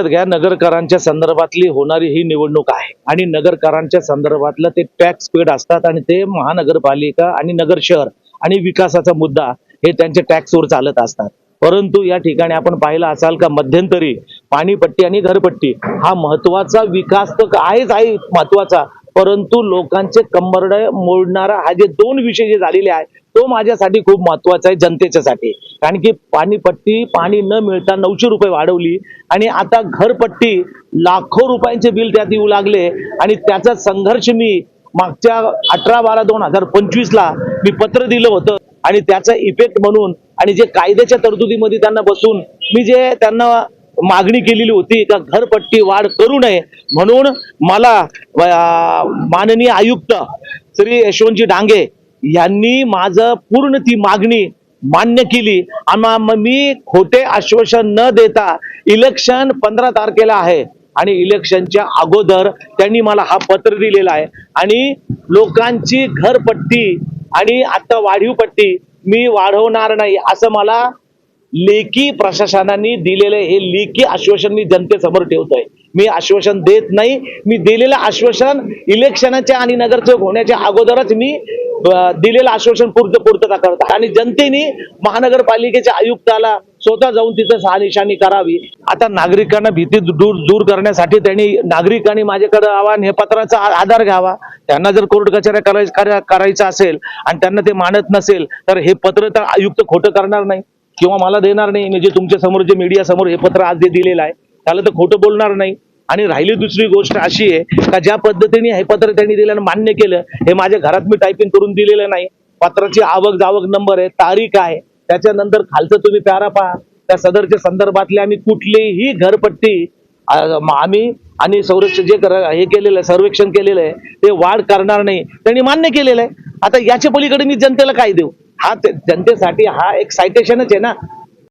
घ्या नगरकरांच्या संदर्भातली होणारी ही निवडणूक आहे. आणि नगरकरांच्या संदर्भातलं ते टॅक्स पेड असतात आणि ते महानगरपालिका आणि नगर शहर आणि विकासाचा मुद्दा हे त्यांच्या टॅक्सवर चालत असतात. परंतु या ठिकाणी आपण पाहिलं असाल का मध्यंतरी पाणीपट्टी आणि घरपट्टी हा महत्त्वाचा विकास तर आहेच आहे महत्त्वाचा. परंतु लोकांचे कंबरड मोडणारा हा जे दोन विषय जे झालेले आहे तो माझ्यासाठी खूप महत्त्वाचा आहे जनतेच्यासाठी. कारण की पाणीपट्टी पाणी न मिळता नऊशे रुपये वाढवली आणि आता घरपट्टी लाखो रुपयांचे बिल त्यात येऊ लागले आणि त्याचा संघर्ष मी मागच्या अठरा बारा दोन हजार पंचवीस ला मी पत्र दिलं होतं आणि त्याचा इफेक्ट म्हणून आणि जे कायद्याच्या तरतुदीमध्ये त्यांना बसून मी जे त्यांना मागणी केलेली होती का घरपट्टी वाढ करू नये म्हणून मला माननीय आयुक्त श्री यशवंतजी डांगे यांनी माझं पूर्ण ती मागणी मान्य केली. आणि मग मी खोटे आश्वासन न देता इलेक्शन पंधरा तारखेला आहे. आणि इलेक्शनच्या अगोदर त्यांनी मला हा पत्र दिलेला आहे. आणि लोकांची घरपट्टी आणि आता वाढीव पट्टी मी वाढवणार नाही असं मला लेखी प्रशासनाने दिलेले हे लेखी आश्वासन मी जनतेसमोर ठेवतोय. मी आश्वासन देत नाही. मी दिलेलं आश्वासन इलेक्शनाच्या आणि नगरसेवक होण्याच्या अगोदरच मी दिलेलं आश्वासन पूर्त पूर्तता करतात. आणि जनतेने महानगरपालिकेच्या आयुक्ताला स्वतः जाऊन तिथं सहानिशानी करावी. आता नागरिकांना भीती दूर दूर करण्यासाठी त्यांनी नागरिकांनी माझ्याकडे आव्हान हे पत्राचा आधार घ्यावा. त्यांना जर कोर्ट कचऱ्या करायचं करायचं असेल आणि त्यांना ते मानत नसेल तर हे पत्र तर आयुक्त खोटं करणार नाही. किंवा मला देणार नाही. म्हणजे तुमच्यासमोर जे मीडिया समोर हे पत्र आज जे दिलेलं आहे त्याला तर खोटं बोलणार नाही. आणि राहिली दुसरी गोष्ट अशी आहे का ज्या पद्धतीने हे पत्र त्यांनी दिल्यानं मान्य केलं हे माझ्या घरात मी टायपिंग करून दिलेलं नाही. पत्राची आवक जावक नंबर आहे तारीख आहे. त्याच्यानंतर खालचं तुम्ही प्यारा पहा. त्या सदरच्या संदर्भातले आम्ही कुठलीही घरपट्टी आम्ही आणि संरक्षण जे कर- हे केलेलं आहे सर्वेक्षण केलेलं आहे ते वाढ करणार नाही. त्यांनी मान्य केलेलं आहे. आता याच्या पलीकडे मी जनतेला काय देऊ? हा ते- जनतेसाठी हा एक सायटेशनच आहे ना.